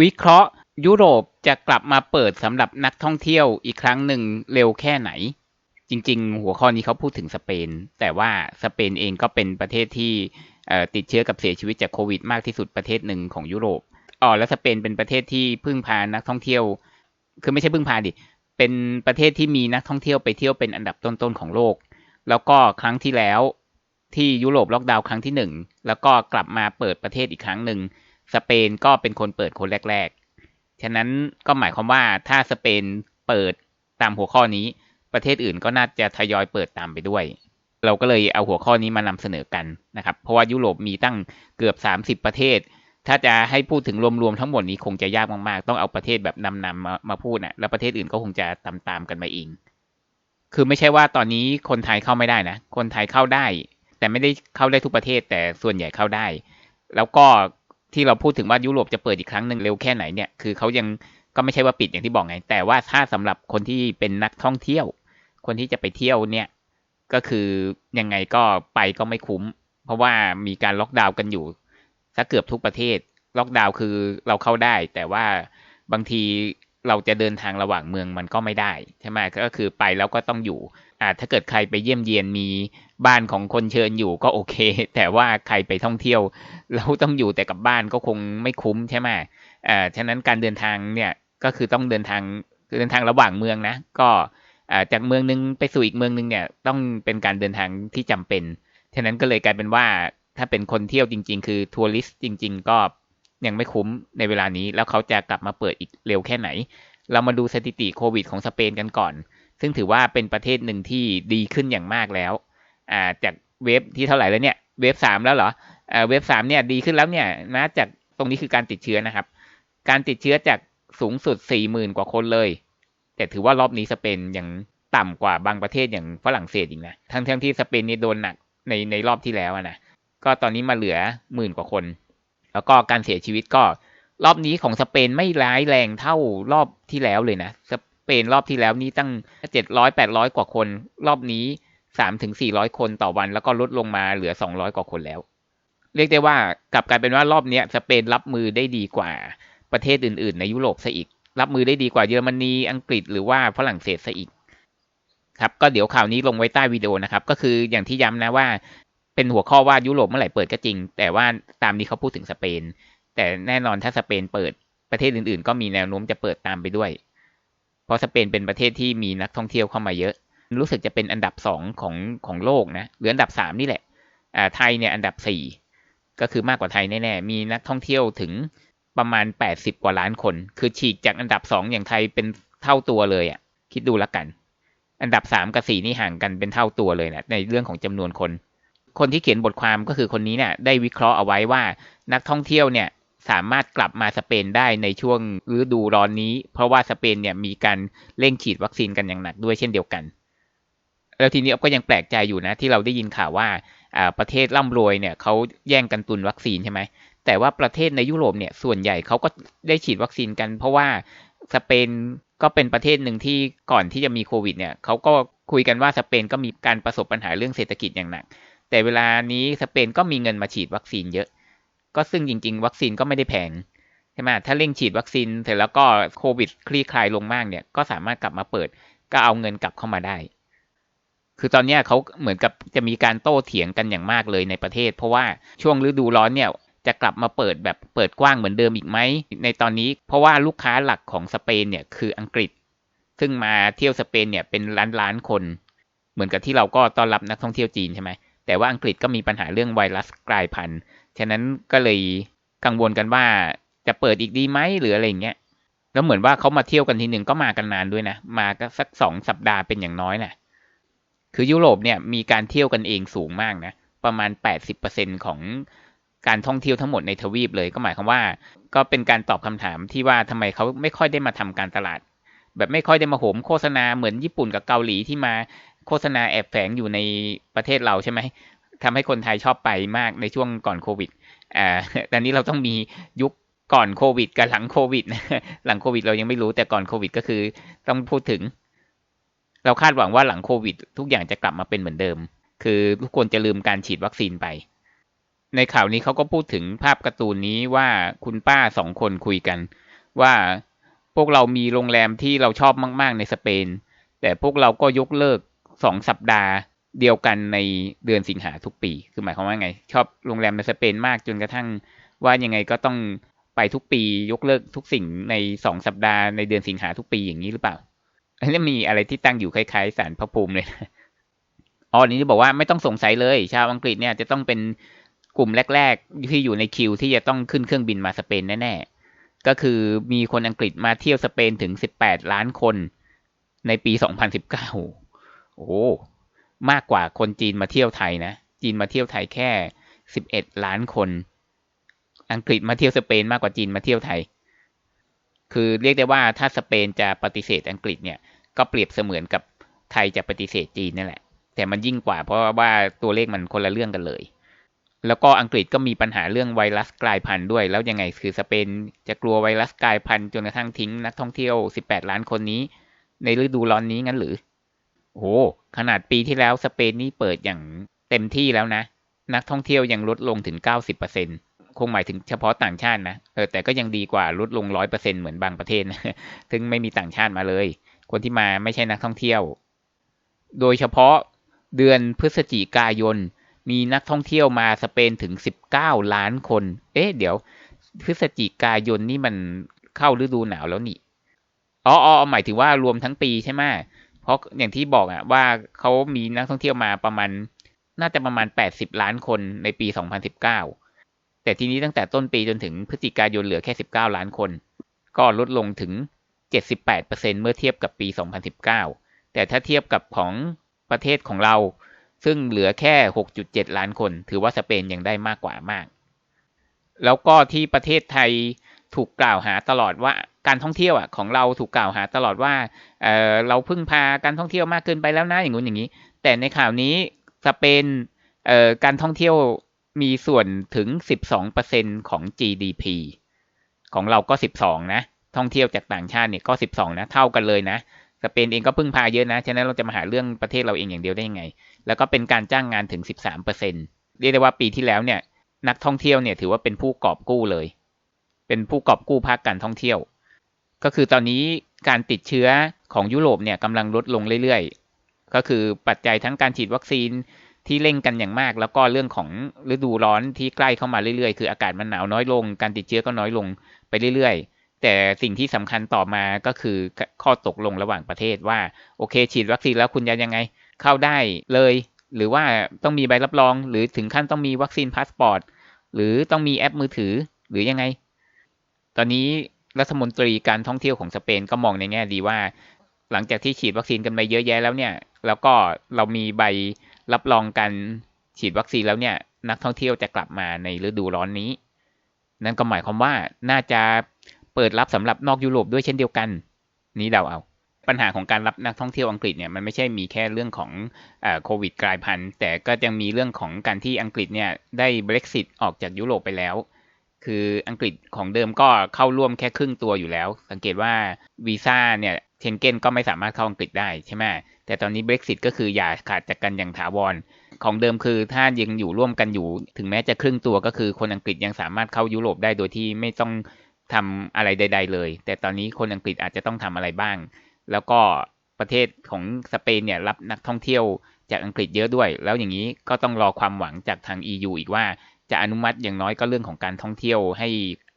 วิเคราะห์ยุโรปจะกลับมาเปิดสำหรับนักท่องเที่ยวอีกครั้งหนึ่งเร็วแค่ไหน จริง ๆ หัวข้อนี้เขาพูดถึงสเปน แต่ว่าสเปนเองก็เป็นประเทศที่ติดเชื้อกับเสียชีวิตจากโควิดมากที่สุดประเทศหนึ่งของยุโรปอ๋อแล้วสเปนเป็นประเทศที่พึ่งพานักท่องเที่ยว คือไม่ใช่พึ่งพาดิ เป็นประเทศที่มีนักท่องเที่ยวไปเที่ยวเป็นอันดับต้นๆของโลก แล้วก็ครั้งที่แล้วที่ยุโรปล็อกดาวน์ครั้งที่หนึ่งแล้วก็กลับมาเปิดประเทศอีกครั้งหนึ่ง สเปนก็เป็นคนเปิดคนแรก ๆ ฉะนั้นก็หมายความว่าถ้าสเปนเปิดตามหัวข้อนี้ ประเทศอื่นก็น่าจะทยอยเปิดตามไปด้วย เราก็เลยเอาหัวข้อนี้มานำเสนอกันนะครับ เพราะว่ายุโรปมีตั้งเกือบ 30 ประเทศ ถ้าจะให้พูดถึงรวมๆทั้งหมดนี้คงจะยากมากๆ ต้องเอาประเทศแบบนำๆมามาพูดนะแล้วประเทศอื่นก็คงจะตามๆกันมาเองคือไม่ใช่ว่าตอนนี้คนไทยเข้าไม่ได้นะ คนไทยเข้าได้ แต่ไม่ได้เข้าได้ทุกประเทศ แต่ส่วนใหญ่เข้าได้ แล้วก็ ที่เราพูดถึงว่ายุโรปจะเปิดอีกครั้งหนึ่งเร็วแค่ไหนเนี่ยคือเขายังก็ไม่ใช่ว่าปิดอย่างที่บอกไง แต่ว่าถ้าสำหรับคนที่เป็นนักท่องเที่ยว คนที่จะไปเที่ยวเนี่ยก็คือยังไงก็ไปก็ไม่คุ้ม เพราะว่ามีการล็อกดาวน์กันอยู่สักเกือบทุกประเทศ ล็อกดาวน์คือเราเข้าได้ แต่ว่าบางทีเราจะเดินทางระหว่างเมืองมันก็ไม่ได้ใช่ไหมก็คือไปแล้วก็ต้องอยู่ อ่าถ้าเกิดใครไปเยี่ยมเยียนมีบ้านของคนเชิญอยู่ก็โอเค แต่ว่าใครไปท่องเที่ยว เราต้องอยู่แต่กับบ้านก็คงไม่คุ้มใช่ไหมอ่าฉะนั้นการเดินทางเนี่ยก็คือต้องเดินทางเดินทางระหว่างเมืองนะ ก็อ่าจากเมืองนึงไปสู่อีกเมืองนึงเนี่ยต้องเป็นการเดินทางที่จำเป็น ฉะนั้นก็เลยกลายเป็นว่าถ้าเป็นคนเที่ยวจริง ๆ คือทัวริสต์จริง ๆ ก็ยังไม่คุ้มในเวลานี้ แล้วเขาจะกลับมาเปิดอีกเร็วแค่ไหน เรามาดูสถิติโควิดของสเปนกันก่อน ซึ่งถือว่าเป็นประเทศหนึ่งที่ดีขึ้นอย่างมากแล้วอ่าจากเวฟที่เท่าไหร่แล้วเนี่ยเวฟสามแล้วเหรออ่าเวฟสามเนี่ยดีขึ้นแล้วเนี่ยนะจากตรงนี้คือการติดเชื้อนะครับ การติดเชื้อจากสูงสุดสี่หมื่นกว่าคนเลย แต่ถือว่ารอบนี้สเปนยังต่ำกว่าบางประเทศอย่างฝรั่งเศสอีกนะทั้งทั้งที่สเปนนี่โดนหนักในในรอบที่แล้วนะก็ตอนนี้มาเหลือหมื่นกว่าคน แล้วก็การเสียชีวิตก็รอบนี้ของสเปนไม่ร้ายแรงเท่ารอบที่แล้วเลยนะส เปนรอบที่แล้วนี่ตั้งเจ็ดร้อยแปดร้อยกว่าคน รอบนี้สามถึงสี่ร้อยคนต่อวัน แล้วก็ลดลงมาเหลือสองร้อยกว่าคนแล้ว เรียกได้ว่ากลับกลายเป็นว่ารอบนี้สเปนรับมือได้ดีกว่าประเทศอื่น ๆ ในยุโรปซะอีก รับมือได้ดีกว่าเยอรมนีอังกฤษหรือว่าฝรั่งเศสซะอีกครับก็เดี๋ยวข่าวนี้ลงไว้ใต้วิดีโอนะครับ ก็คืออย่างที่ย้ำนะว่า เป็นหัวข้อว่ายุโรปเมื่อไหร่เปิดก็จริง แต่ว่าตามนี้เขาพูดถึงสเปน แต่แน่นอนถ้าสเปนเปิดประเทศอื่น ๆ ก็มีแนวโน้มจะเปิดตามไปด้วย ราะสเปนเป็นประเทศที่มีนักท่องเที่ยวเข้ามาเยอะ รู้สึกจะเป็นอันดับสองของของโลกนะหรืออันดับสามนี่แหละอ่าไทยเนี่ยอันดับสี่ก็คือมากกว่าไทยแน่ๆมีนักท่องเที่ยวถึงประมาณ 80 กว่าล้านคน คือฉีกจากอันดับ2องอย่างไทยเป็นเท่าตัวเลยอะ่ะ คิดดูละกัน อันดับ3กับ4นี่ห่างกันเป็นเท่าตัวเลยนะในเรื่องของจำนวนคน คนที่เขียนบทความก็คือคนนี้เนี่ยได้วิเคราะห์เอาไว้ว่านักท่องเที่ยวเนี่ย สามารถกลับมาสเปนได้ในช่วงฤดูร้อนนี้ เพราะว่าสเปนเนี่ยมีการเร่งฉีดวัคซีนกันอย่างหนักด้วยเช่นเดียวกัน แล้วทีนี้ก็ยังแปลกใจอยู่นะที่เราได้ยินข่าวว่าประเทศร่ำรวยเนี่ยเขาแย่งกันตุนวัคซีนใช่ไหมแต่ว่าประเทศในยุโรปเนี่ยส่วนใหญ่เขาก็ได้ฉีดวัคซีนกัน เพราะว่าสเปนก็เป็นประเทศหนึ่งที่ก่อนที่จะมีโควิดเนี่ยเขาก็คุยกันว่าสเปนก็มีการประสบปัญหาเรื่องเศรษฐกิจอย่างหนัก แต่เวลานี้สเปนก็มีเงินมาฉีดวัคซีนเยอะ ก็ซึ่งจริง ๆ วัคซีนก็ไม่ได้แพงใช่ไหมถ้าเร่งฉีดวัคซีนเสร็จแล้วก็โควิดคลี่คลายลงมากเนี่ย ก็สามารถกลับมาเปิด ก็เอาเงินกลับเข้ามาได้ คือตอนนี้เขาเหมือนกับจะมีการโต้เถียงกันอย่างมากเลยในประเทศ เพราะว่าช่วงฤดูร้อนเนี่ยจะกลับมาเปิดแบบเปิดกว้างเหมือนเดิมอีกไหมในตอนนี้ เพราะว่าลูกค้าหลักของสเปนเนี่ยคืออังกฤษ ซึ่งมาเที่ยวสเปนเนี่ยเป็นล้านล้านคน เหมือนกับที่เราก็ต้อนรับนักท่องเที่ยวจีนใช่ไหม แต่ว่าอังกฤษก็มีปัญหาเรื่องไวรัสกลายพันธุ์ ฉะนั้นก็เลยกังวลกันว่าจะเปิดอีกดีไหมหรืออะไรเงี้ย แล้วเหมือนว่าเขามาเที่ยวกันทีหนึ่งก็มากันนานด้วยนะ มาก็สักสองสัปดาห์เป็นอย่างน้อยนะะคือยุโรปเนี่ยมีการเที่ยวกันเองสูงมากนะ ประมาณ 80%ของการท่องเที่ยวทั้งหมดในทวีปเลย ก็หมายความว่า ก็เป็นการตอบคำถามที่ว่าทำไมเขาไม่ค่อยได้มาทำการตลาด แบบไม่ค่อยได้มาโหมโฆษณาเหมือนญี่ปุ่นกับเกาหลีที่มา โฆษณาแอบแฝงอยู่ในประเทศเราใช่ไหมทำให้คนไทยชอบไปมากในช่วงก่อนโควิดอ่าตอนนี้เราต้องมียุคก่อนโควิดกับหลังโควิดหลังโควิดเรายังไม่รู้แต่ก่อนโควิดก็คือต้องพูดถึง เราคาดหวังว่าหลังโควิด ทุกอย่างจะกลับมาเป็นเหมือนเดิม คือทุกคนจะลืมการฉีดวัคซีนไป ในข่าวนี้เขาก็พูดถึงภาพการ์ตูนนี้ว่าคุณป้าสองคนคุยกัน ว่าพวกเรามีโรงแรมที่เราชอบมาก ๆ ในสเปน แต่พวกเราก็ยกเลิก สองสัปดาห์เดียวกันในเดือนสิงหาทุกปี คือหมายความว่าไง ชอบโรงแรมในสเปนมากจนกระทั่งว่ายังไงก็ต้องไปทุกปียกเลิกทุกสิ่งในสองสัปดาห์ในเดือนสิงหาทุกปีอย่างนี้หรือเปล่าอันนี้มีอะไรที่ตั้งอยู่คล้ายๆสารพระภูมิเลยอ๋อนี้บอกว่าไม่ต้องสงสัยเลย ชาวอังกฤษเนี่ยจะต้องเป็นกลุ่มแรก ๆ ที่อยู่ในคิวที่จะต้องขึ้นเครื่องบินมาสเปนแน่ๆ ก็คือมีคนอังกฤษมาเที่ยวสเปนถึง 18 ล้านคนในปี 2019 โอ้มากกว่าคนจีนมาเที่ยวไทยนะ จีนมาเที่ยวไทยแค่11ล้านคน อังกฤษมาเที่ยวสเปนมากกว่าจีนมาเที่ยวไทย คือเรียกได้ว่าถ้าสเปนจะปฏิเสธอังกฤษเนี่ย ก็เปรียบเสมือนกับไทยจะปฏิเสธจีนนั่นแหละ แต่มันยิ่งกว่าเพราะว่าตัวเลขมันคนละเรื่องกันเลย แล้วก็อังกฤษก็มีปัญหาเรื่องไวรัสกลายพันธุ์ด้วย แล้วยังไงคือสเปนจะกลัวไวรัสกลายพันธุ์จนกระทั่งทิ้งนักท่องเที่ยว 18 ล้านคนนี้ ในฤดูร้อนนี้งั้นหรือ โอ้ขนาดปีที่แล้วสเปนนี่เปิดอย่างเต็มที่แล้วนะ นักท่องเที่ยวยังลดลงถึง 90%คงหมายถึงเฉพาะต่างชาตินะเออแต่ก็ยังดีกว่าลดลง 100%เหมือนบางประเทศนะถึงไม่มีต่างชาติมาเลย คนที่มาไม่ใช่นักท่องเที่ยว โดยเฉพาะเดือนพฤศจิกายน มีนักท่องเที่ยวมาสเปนถึง 19 ล้านคน เอ๊ะ เดี๋ยว พฤศจิกายนนี่มันเข้าฤดูหนาวแล้วนี่อ๋ออ๋อหมายถึงว่ารวมทั้งปีใช่ไหม เพราะอย่างที่บอกอะว่าเขามีนักท่องเที่ยวมาประมาณ น่าจะประมาณ 80 ล้านคนในปี 2019 แต่ทีนี้ตั้งแต่ต้นปีจนถึงพฤศจิกายนเหลือแค่ 19 ล้านคน ก็ลดลงถึง 78%เมื่อเทียบกับปี 2019 แต่ถ้าเทียบกับของประเทศของเรา ซึ่งเหลือแค่ 6.7 ล้านคน ถือว่าสเปนยังได้มากกว่ามาก แล้วก็ที่ประเทศไทย ถูกกล่าวหาตลอดว่าการท่องเที่ยวอะของเราถูกกล่าวหาตลอดว่าเออเราพึ่งพาการท่องเที่ยวมากเกินไปแล้วนะอย่างงู้นอย่างนี้ แต่ในข่าวนี้สเปนเอ่อการท่องเที่ยวมีส่วนถึง 12%ของ GDP ของเราก็ 12 นะ ท่องเที่ยวจากต่างชาติเนี่ยก็ 12 นะ เท่ากันเลยนะ สเปนเองก็พึ่งพาเยอะนะ ฉะนั้นเราจะมาหาเรื่องประเทศเราเองอย่างเดียวได้ยังไง แล้วก็เป็นการจ้างงานถึง 13%เรียกได้ว่าปีที่แล้วเนี่ย นักท่องเที่ยวเนี่ยถือว่าเป็นผู้กอบกู้เลย เป็นผู้กอบกู้ภาคการท่องเที่ยว ก็คือตอนนี้การติดเชื้อของยุโรปเนี่ยกำลังลดลงเรื่อยๆ ก็คือปัจจัยทั้งการฉีดวัคซีนที่เร่งกันอย่างมาก แล้วก็เรื่องของฤดูร้อนที่ใกล้เข้ามาเรื่อยๆ คืออากาศมันหนาวน้อยลง การติดเชื้อก็น้อยลงไปเรื่อยๆ แต่สิ่งที่สำคัญต่อมาก็คือข้อตกลงระหว่างประเทศว่าโอเค ฉีดวัคซีนแล้วคุณจะยังไง เข้าได้เลย หรือว่าต้องมีใบรับรอง หรือถึงขั้นต้องมีวัคซีนพาสปอร์ตหรือต้องมีแอปมือถือหรือยังไง ตอนนี้รัฐมนตรีการท่องเที่ยวของสเปนก็มองในแง่ดีว่า หลังจากที่ฉีดวัคซีนกันไปเยอะแยะแล้วเนี่ย แล้วก็เรามีใบรับรองการฉีดวัคซีนแล้วเนี่ย นักท่องเที่ยวจะกลับมาในฤดูร้อนนี้ นั่นก็หมายความว่าน่าจะเปิดรับสำหรับนอกยุโรปด้วยเช่นเดียวกัน นี้เดาเอา ปัญหาของการรับนักท่องเที่ยวอังกฤษเนี่ยมันไม่ใช่มีแค่เรื่องของโควิดกลายพันธุ์แต่ก็ยังมีเรื่องของการที่อังกฤษเนี่ยได้ Brexit ออกจากยุโรปไปแล้ว คืออังกฤษของเดิมก็เข้าร่วมแค่ครึ่งตัวอยู่แล้ว สังเกตว่าวีซ่าเนี่ยเชนเก้นก็ไม่สามารถเข้าอังกฤษได้ใช่ไหมแต่ตอนนี้ Brexit ก็คืออย่าขาดจากกันอย่างถาวร ของเดิมคือถ้ายังอยู่ร่วมกันอยู่ ถึงแม้จะครึ่งตัวก็คือคนอังกฤษยังสามารถเข้ายุโรปได้โดยที่ไม่ต้องทำอะไรใด ๆ เลย แต่ตอนนี้คนอังกฤษอาจจะต้องทำอะไรบ้าง แล้วก็ประเทศของสเปนเนี่ยรับนักท่องเที่ยวจากอังกฤษเยอะด้วย แล้วอย่างนี้ก็ต้องรอความหวังจากทาง EU อีกว่า จะอนุมัติอย่างน้อยก็เรื่องของการท่องเที่ยวให้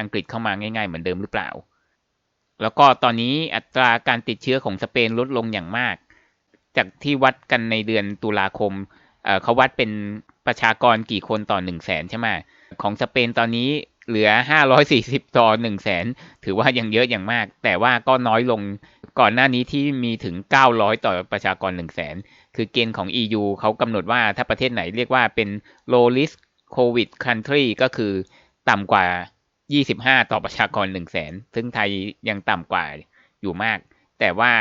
อังกฤษเข้ามาง่าย ๆ เหมือนเดิมหรือเปล่า แล้วก็ตอนนี้อัตราการติดเชื้อของสเปนลดลงอย่างมาก จากที่วัดกันในเดือนตุลาคมเขาวัดเป็นประชากรกี่คนต่อหนึ่งแสนใช่ไหมของสเปนตอนนี้เหลือ 540 ต่อ 1 0 0 0 0แสนถือว่ายังเยอะอย่างมาก แต่ว่าก็น้อยลงก่อนหน้านี้ที่มีถึง 900 ต่อประชากร 1 0 0 0 0แสนคือเกณฑ์ของ EU เขากำหนดว่าถ้าประเทศไหนเรียกว่าเป็น low risk โควิดคันทรีก็คือต่ำกว่า 25 ต่อประชากร 1 0 0 0 0แสนซึ่งไทยยังต่ำกว่าอยู่มาก แต่ว่า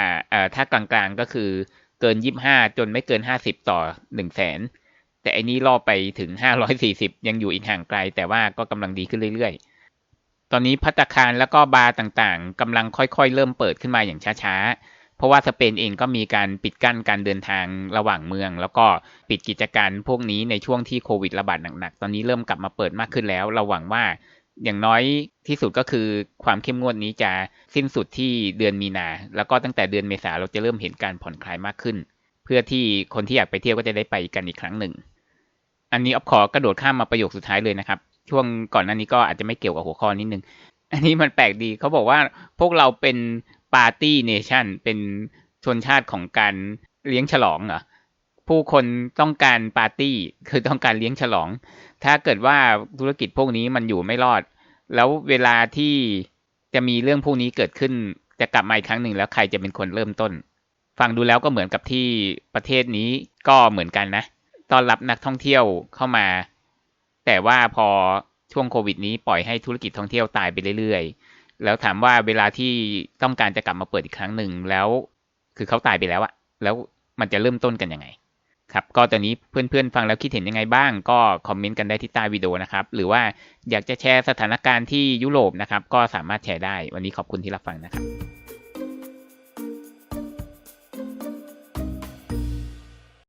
ถ้ากลางๆก็คือเกิน 25 จนไม่เกิน 50 ต่อ 1 0 0 0 0แสนแต่อันนี้ล่อไปถึง 540 ยังอยู่อีกห่างไกล แต่ว่าก็กำลังดีขึ้นเรื่อยๆ ตอนนี้พัตคารแล้วก็บาร์ต่างๆกำลังค่อยๆ เริ่มเปิดขึ้นมาอย่างช้าๆ เพราะว่าสเปนเองก็มีการปิดกั้นการเดินทางระหว่างเมือง แล้วก็ปิดกิจการพวกนี้ในช่วงที่โควิดระบาดหนักๆ ตอนนี้เริ่มกลับมาเปิดมากขึ้นแล้ว เราหวังว่าอย่างน้อยที่สุดก็คือความเข้มงวดนี้จะสิ้นสุดที่เดือนมีนา แล้วก็ตั้งแต่เดือนเมษาเราจะเริ่มเห็นการผ่อนคลายมากขึ้น เพื่อที่คนที่อยากไปเที่ยวก็จะได้ไปกันอีกครั้งหนึ่ง อันนี้ออฟขอกระโดดข้ามมาประโยคสุดท้ายเลยนะครับ ช่วงก่อนหน้านี้ก็อาจจะไม่เกี่ยวกับหัวข้อนิดนึง อันนี้มันแปลกดีเขาบอกว่าพวกเราเป็น ปาร์ตี้เนชั่นเป็นชนชาติของการเลี้ยงฉลองเหรอผู้คนต้องการปาร์ตี้คือต้องการเลี้ยงฉลอง ถ้าเกิดว่าธุรกิจพวกนี้มันอยู่ไม่รอด แล้วเวลาที่จะมีเรื่องพวกนี้เกิดขึ้น จะกลับมาอีกครั้งหนึ่งแล้วใครจะเป็นคนเริ่มต้น ฟังดูแล้วก็เหมือนกับที่ประเทศนี้ก็เหมือนกันนะต้อนรับนักท่องเที่ยวเข้ามา แต่ว่าพอช่วงโควิดนี้ปล่อยให้ธุรกิจท่องเที่ยวตายไปเรื่อยๆ แล้วถามว่าเวลาที่ต้องการจะกลับมาเปิดอีกครั้งหนึ่งแล้ว คือเขาตายไปแล้วอะแล้วมันจะเริ่มต้นกันยังไง ครับ ก็ตอนนี้เพื่อนๆฟังแล้วคิดเห็นยังไงบ้าง ก็คอมเมนต์กันได้ที่ใต้วิดีโอนะครับ หรือว่าอยากจะแชร์สถานการณ์ที่ยุโรปนะครับ ก็สามารถแชร์ได้ วันนี้ขอบคุณที่รับฟังนะครับ